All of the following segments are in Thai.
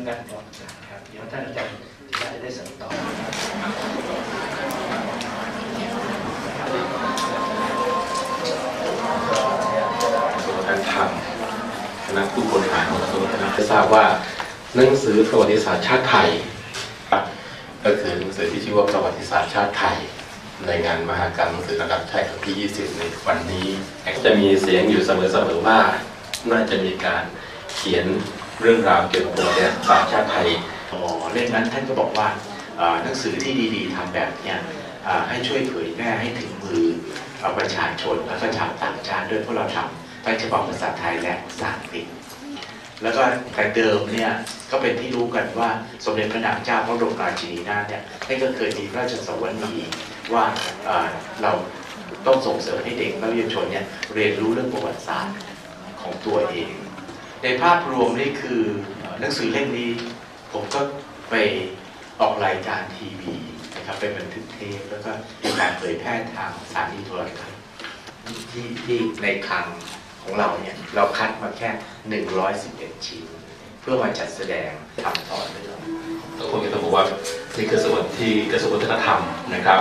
ื่องการกองครับ เดี๋ยวท่านอาจารย์จะได้สั่งต่อคณะผู้บริหารของสมคณะจะทราบว่าหนังสือประวัติศาสตร์ชาติไทย ก็คือหนังสือที่ชื่อว่าประวัติศาสตร์ชาติไทยในงานมหากรรมหนังสือระดับชาติครั้งที่ 20 ในวันนี้ จะมีเสียงอยู่เสมอๆว่าน่าจะมีการเขียน เรื่องราวเกี่ยวกับประวัติศาสตร์ชาติไทยอ๋อเล่มนั้นท่านก็บอกว่าหนังสือที่ดีๆทำแบบเนี้ยให้ช่วยเผยแพร่ให้ถึงมือประชาชนและก็ชาวต่างชาติด้วยเพราะเราทำทั้งฉบับภาษาไทยและภาษาอังกฤษแล้วก็แต่เดิมเนี่ยก็เป็นที่รู้กันว่าสมเด็จพระนางเจ้าพระบรมราชินีนาถเนี่ยท่านก็เคยมีพระราชสวนีว่าเอ่อเราต้องส่งเสริมให้เด็กและเยาวชนเนี่ยเรียนรู้เรื่องประวัติศาสตร์ของตัวเอง ในภาพรวมนี่คือเอ่อหนังสือเล่มนี้ ผมก็ไปออกรายการทีวีนะครับไปบันทึกเทปแล้วก็มีการเผยแพร่ทางสถานีโทรทัศน์ที่ที่ในคลังของเราเนี่ยเราคัดมาแค่ 111 ชิ้น เพื่อมาจัดแสดงทำต่อเนื่องก็คงจะต้องบอกว่านี่คือส่วนที่กระทรวงวัฒนธรรมนะครับ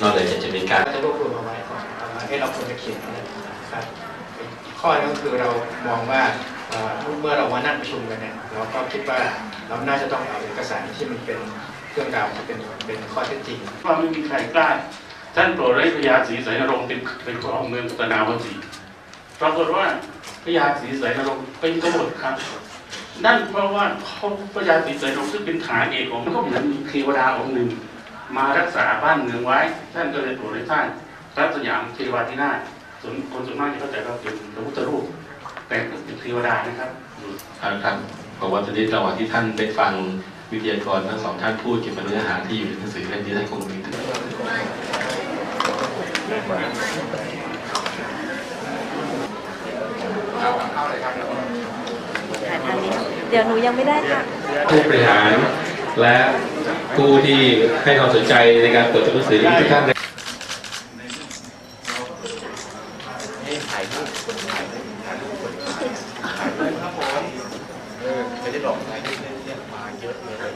นอกจากจะมีการจะรวบรวมเอาไว้ก่อนเอามาให้เราควรจะเขียนอะไรนะครับอีกข้อหนึงก็คือเรามองว่า เมื่อเรามานั่งประชุมกันเนี่ยเราก็คิดว่าเราน่าจะต้องเอาเอกสารที่มันเป็นเครื่องราวที่เป็นเป็นข้อเท็จจริงว่าไม่มีใครกล้าท่านโปรดให้พญาศรีสายนรงค์เป็นเป็นของเมืองตนาวสีปรากฏว่าพญาศรีสายนรงค์เป็นกบฏครับ นั่นเพราะว่าเขาพญาศรีสายนรงค์ซึ่งเป็นฐานเอกของมันก็เหมือนมีเทวดาองค์หนึ่ง มารักษาบ้านเมืองไว้ ท่านก็เลยโปรดให้ท่านพระสยามเทวาธิราชส่วนคนส่วนมากจะเข้าใจว่าเป็นพระพุทธรูป แต่เป็นเทวดานะครับครับครับเพราะว่าตอนนี้ระหว่างที่ท่านได้ฟังวิทยากรทั้งสองท่านพูดเกี่ยวกับเนื้อหาที่อยู่ในหนังสือเล่มนี้ท่านคงมีถึงเดี๋ยวหนูยังไม่ได้ค่ะผู้บริหารและผู้ที่ให้ความสนใจในการเปิดตัวหนังสือทุกท่าน มีายรูปถ่ายรูปถ่ายรูปคถ่ายรูปครับผมเออไม่ได้บอกถ่ายรูปเล่นมาเยอะเลย